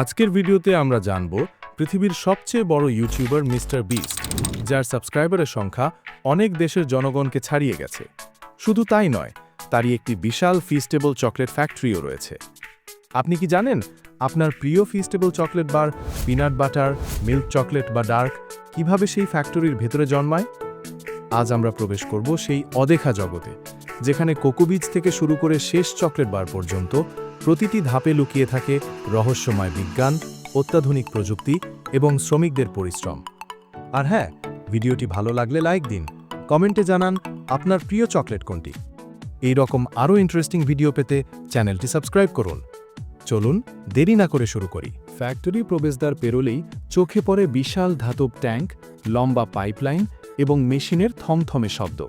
আজকের ভিডিওতে আমরা জানব পৃথিবীর সবচেয়ে বড় ইউটিউবার মিস্টার বিস্ট, যার সাবস্ক্রাইবারের সংখ্যা অনেক দেশের জনগণকে ছাড়িয়ে গেছে। শুধু তাই নয়, তারই একটি বিশাল ফিস্টেবল চকলেট ফ্যাক্টরিও রয়েছে। আপনি কি জানেন আপনার প্রিয় Feastable chocolate bar peanut butter milk chocolate বা ডার্ক কীভাবে সেই ফ্যাক্টরির ভেতরে জন্মায়? আজ আমরা প্রবেশ করব সেই অদেখা জগতে যেখানে কোকোবীজ থেকে শুরু করে শেষ চকলেট বার পর্যন্ত প্রতিটি ধাপে লুকিয়ে থাকে রহস্যময় বিজ্ঞান, অত্যাধুনিক প্রযুক্তি এবং শ্রমিকদের পরিশ্রম। আর হ্যাঁ ভিডিওটি ভালো লাগলে লাইক দিন, কমেন্টে জানান আপনার প্রিয় চকলেট কোনটি। এই রকম আরও ইন্টারেস্টিং ভিডিও পেতে চ্যানেলটি সাবস্ক্রাইব করুন। চলুন, দেরি না করে শুরু করি। ফ্যাক্টরি প্রবেশদ্বার পেরোলেই চোখে পড়ে বিশাল ধাতব ট্যাঙ্ক, লম্বা পাইপলাইন এবং মেশিনের থমথমে শব্দ।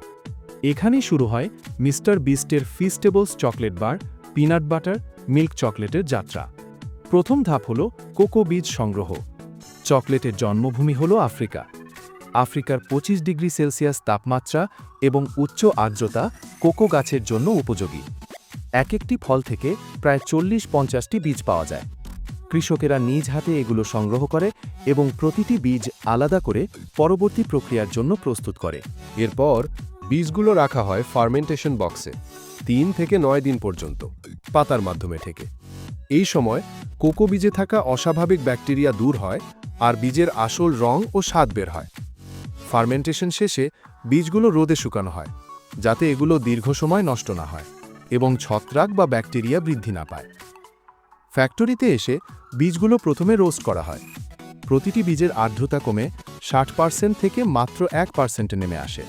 এখানেই শুরু হয় mister বিস্টের Feastables chocolate bar, peanut butter, milk চকলেটের যাত্রা। প্রথম ধাপ হল কোকো বীজ সংগ্রহ। চকলেটের জন্মভূমি হল আফ্রিকা। আফ্রিকার ২৫ ডিগ্রি সেলসিয়াস তাপমাত্রা এবং উচ্চ আর্দ্রতা কোকো গাছের জন্য উপযোগী। এক একটি ফল থেকে প্রায় চল্লিশ পঞ্চাশটি বীজ পাওয়া যায়। কৃষকেরা নিজ হাতে এগুলো সংগ্রহ করে এবং প্রতিটি বীজ আলাদা করে পরবর্তী প্রক্রিয়ার জন্য প্রস্তুত করে। এরপর বীজগুলো রাখা হয় ফার্মেন্টেশন বক্সে তিন থেকে নয় দিন পর্যন্ত পাতার মাধ্যমে ঠেকে। এই সময় কোকো বীজে থাকা অস্বাভাবিক ব্যাকটেরিয়া দূর হয় আর বীজের আসল রং ও স্বাদ বের হয়। ফার্মেন্টেশন শেষে বীজগুলো রোদে শুকানো হয়, যাতে এগুলো দীর্ঘ সময় নষ্ট না হয় এবং ছত্রাক বা ব্যাকটেরিয়া বৃদ্ধি না পায়। ফ্যাক্টরিতে এসে বীজগুলো প্রথমে রোস্ট করা হয়। প্রতিটি বীজের আর্দ্রতা কমে ষাট পার্সেন্ট থেকে মাত্র এক পার্সেন্টে নেমে আসে।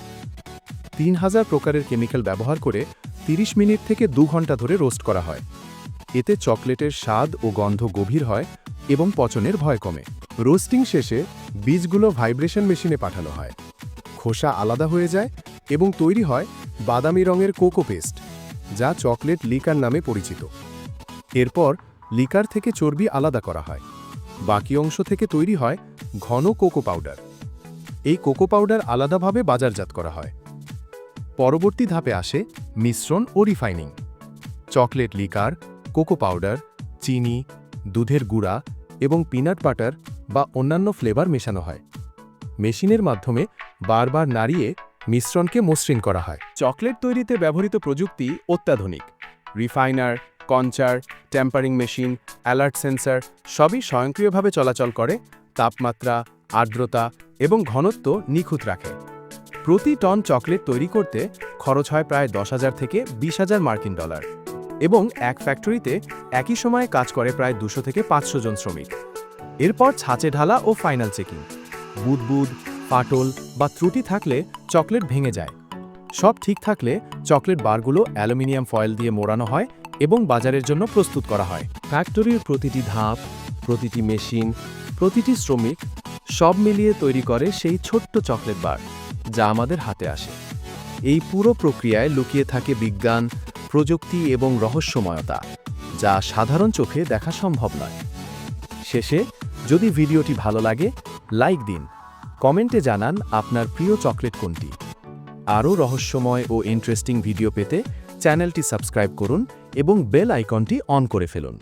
তিন হাজার প্রকারের কেমিক্যাল ব্যবহার করে 30 মিনিট থেকে দু ঘণ্টা ধরে রোস্ট করা হয়। এতে চকলেটের স্বাদ ও গন্ধ গভীর হয় এবং পচনের ভয় কমে। রোস্টিং শেষে বীজগুলো ভাইব্রেশন মেশিনে পাঠানো হয়। খোসা আলাদা হয়ে যায় এবং তৈরি হয় বাদামি রঙের কোকো পেস্ট, যা চকলেট লিকার নামে পরিচিত। এরপর লিকার থেকে চর্বি আলাদা করা হয়। বাকি অংশ থেকে তৈরি হয় ঘন কোকো পাউডার। এই কোকো পাউডার আলাদাভাবে বাজারজাত করা হয়। পরবর্তী ধাপে আসে মিশ্রণ ও refining. Chocolate liquor, cocoa powder, চিনি, দুধের গুঁড়া এবং পিনাট বাটার বা অন্যান্য ফ্লেভার মেশানো হয়। মেশিনের মাধ্যমে বারবার নাড়িয়ে মিশ্রণকে মসৃণ করা হয়। চকলেট তৈরিতে ব্যবহৃত প্রযুক্তি অত্যাধুনিক। Refiner concher tempering machine, alert sensor সবই স্বয়ংক্রিয়ভাবে চলাচল করে, তাপমাত্রা, আর্দ্রতা এবং ঘনত্ব নিখুঁত রাখে। প্রতি টন চকলেট তৈরি করতে খরচ হয় প্রায় দশ হাজার থেকে বিশ হাজার মার্কিন ডলার। এবং এক ফ্যাক্টরিতে একই সময়ে কাজ করে প্রায় দুশো থেকে পাঁচশো জন শ্রমিক। এরপর ছাঁচে ঢালা ও ফাইনাল চেকিং। বুদবুদ, ফাটল বা ত্রুটি থাকলে চকলেট ভেঙে যায়। সব ঠিক থাকলে চকলেট বারগুলো অ্যালুমিনিয়াম ফয়েল দিয়ে মোড়ানো হয় এবং বাজারের জন্য প্রস্তুত করা হয়। ফ্যাক্টরির প্রতিটি ধাপ, প্রতিটি মেশিন, প্রতিটি শ্রমিক সব মিলিয়ে তৈরি করে সেই ছোট্ট চকলেট বার। যা আমাদের হাতে আসে। এই পুরো প্রক্রিয়ায় লুকিয়ে থাকে বিজ্ঞান, প্রযুক্তি এবং রহস্যময়তা, যা সাধারণ চোখে দেখা সম্ভব নয়। শেষে, যদি ভিডিওটি ভালো লাগে, লাইক দিন। কমেন্টে জানান আপনার প্রিয় চকলেট কোনটি। আরও রহস্যময় ও ইন্টারেস্টিং ভিডিও পেতে চ্যানেলটি সাবস্ক্রাইব করুন এবং বেল আইকনটি অন করে ফেলুন।